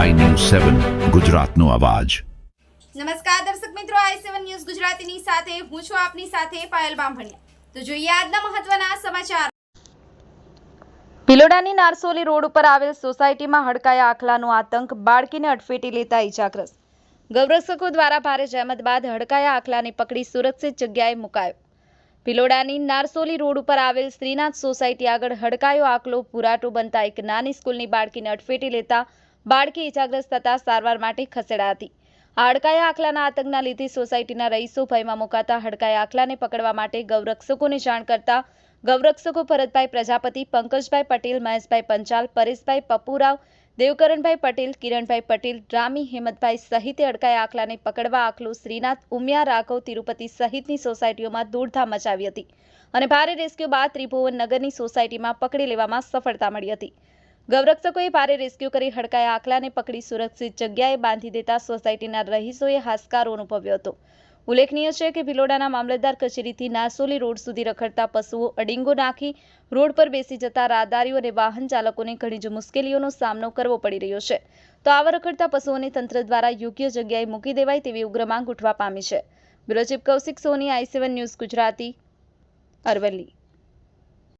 સેવન ગુજરાતનો અવાજ. નમસ્કાર દર્શક મિત્રો આઈ સેવન ન્યૂઝ ગુજરાતીની સાથે હું છું આપની સાથે પાયલ બામભણિયા. તો જોઈએ આજના મહત્વના સમાચાર. ભિલોડાની નારસોલી રોડ ઉપર આવેલ સોસાયટીમાં હડકાયા આખલાનો આતંક બાળકીને અટફેટી લેતા ઈજાગ્રસ્ત. ગૌરક્ષકો દ્વારા ભારે જહેમત બાદ હડકાયા આખલાને પકડી સુરક્ષિત જગ્યાએ મુકાયો. ભિલોડાની નારસોલી રોડ ઉપર આવેલ શ્રીનાથ સોસાયટી આગળ હડકાયો આખલો પુરાટો બનતા એક નાની સ્કૂલની બાળકીને અટફેટી લેતા બાળકી ઇજાગ્રસ્ત થતા સારવાર માટે ખસેડાઈ હતી. હાડકાયા આખલાના આતંકના લીધે સોસાયટીના રહીશો ભયમાં મુકાતા. હડકાયા આખલાને પકડવા માટે ગૌરક્ષકોને જાણ કરતા ગૌરક્ષકો ભરતભાઈ પ્રજાપતિ, પંકજભાઈ પટેલ, મહેશભાઈ પંચાલ, પરેશભાઈ પપુરાવ દેવકરણભાઈ પટેલ, કિરણભાઈ પટેલ રામી હેમતભાઈ સહિતે અડકાયા આખલાને પકડવા આખલો શ્રીનાથ, ઉમિયા, રાઘવ, તિરુપતિ સહિતની સોસાયટીઓમાં દોડધામ મચાવી હતી અને ભારે રેસ્ક્યુ બાદ ત્રિભુવન નગરની સોસાયટીમાં પકડી લેવામાં સફળતા મળી હતી. ગૌરક્ષકોએ ભારે રેસ્ક્યુ કરી હડકાયા. આખલાને પકડી સુરક્ષિત જગ્યાએ બાંધી દેતા સોસાયટીના રહીશોએ હાશકારો અનુભવ્યો હતો. ઉલ્લેખનીય છે કે ભિલોડાના મામલતદાર કચેરીથી નાસોલી રોડ સુધી રખડતા પશુઓ અડીંગો નાખી રોડ પર બેસી જતા રાહદારીઓ અને વાહન ચાલકોને ઘણી જ મુશ્કેલીઓનો સામનો કરવો પડી રહ્યો છે. તો આવા રખડતા પશુઓને તંત્ર દ્વારા યોગ્ય જગ્યાએ મૂકી દેવાય તેવી ઉગ્ર માંગ ઉઠવા પામી છે. Bureau Kaushik Soni, I seven news Gujarati, Aravalli.